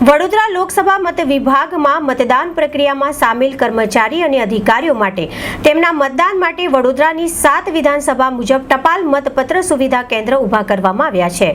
વડોદરા લોકસભા મત વિભાગમાં મતદાન પ્રક્રિયામાં સામેલ કર્મચારી અને અધિકારીઓ માટે તેમના મતદાન માટે વડોદરાની સાત વિધાનસભા મુજબ ટપાલ મતપત્ર સુવિધા કેન્દ્ર ઊભા કરવામાં આવ્યા છે.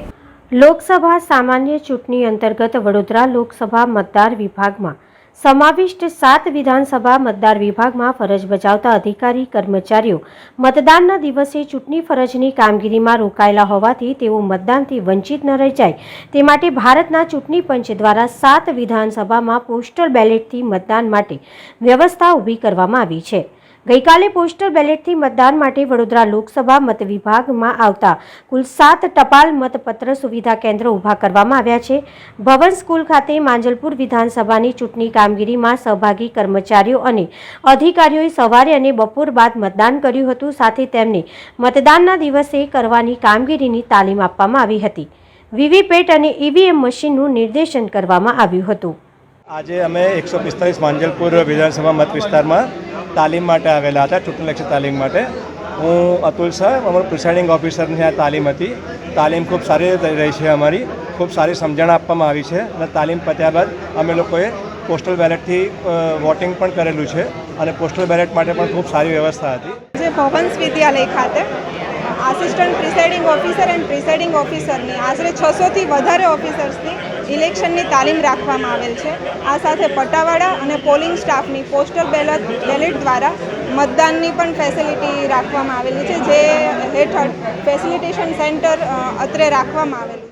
લોકસભા સામાન્ય ચૂંટણી અંતર્ગત વડોદરા લોકસભા મતદાર વિભાગમાં સમાવિષ્ટ સાત વિધાનસભા મતદાર વિભાગમાં ફરજ બજાવતા અધિકારી, કર્મચારીઓ મતદાનના દિવસે ચૂંટણી ફરજની કામગીરીમાં રોકાયેલા હોવાથી તેઓ મતદાનથી વંચિત ન રહી જાય તે માટે ભારતના ચૂંટણી પંચ દ્વારા સાત વિધાનસભામાં પોસ્ટલ બેલેટથી મતદાન માટે વ્યવસ્થા ઊભી કરવામાં આવી છે. ગઈકાલે પોસ્ટલ બેલેટથી મતદાન માટે વડોદરા લોકસભા મત વિભાગમાં આવતા કુલ સાત ટપાલ મતપત્ર સુવિધા કેન્દ્રો ઊભા કરવામાં આવ્યા છે. ભવન સ્કૂલ ખાતે માંજલપુર વિધાનસભાની ચૂંટણી કામગીરીમાં સહભાગી કર્મચારીઓ અને અધિકારીઓએ સવારે અને બપોર બાદ મતદાન કર્યું હતું. સાથે તેમને મતદાનના દિવસે કરવાની કામગીરીની તાલીમ આપવામાં આવી હતી. વીવીપેટ અને ઈવીએમ મશીનનું નિર્દેશન કરવામાં આવ્યું હતું. આજે અમે એકસો પિસ્તાલીસ માંજલપુર વિધાનસભા મત વિસ્તારમાં તાલીમ માટે આવેલા હતા ચૂંટણીલક્ષી તાલીમ માટે. હું અતુલ સાહેબ અમારું પ્રિસાઇડિંગ ઓફિસરની આ તાલીમ હતી. તાલીમ ખૂબ સારી રહી છે અમારી. ખૂબ સારી સમજણ આપવામાં આવી છે અને તાલીમ પત્યા બાદ અમે લોકોએ પોસ્ટલ બેલેટથી વોટિંગ પણ કરેલું છે અને પોસ્ટલ બેલેટ માટે પણ ખૂબ સારી વ્યવસ્થા હતી. જે ભવન્સ વિદ્યાલય ખાતે assistant presiding officer and presiding ઓફિસરની, આશરે છસોથી વધારે ઓફિસર્સની ઇલેક્શનની તાલીમ રાખવામાં આવેલ છે. આ સાથે પટાવાળા અને પોલિંગ સ્ટાફની પોસ્ટલ બેલેટ બેલેટ દ્વારા મતદાનની પણ ફેસિલિટી રાખવામાં આવેલી છે, જે હેઠળ ફેસિલિટેશન સેન્ટર અત્રે રાખવામાં આવેલું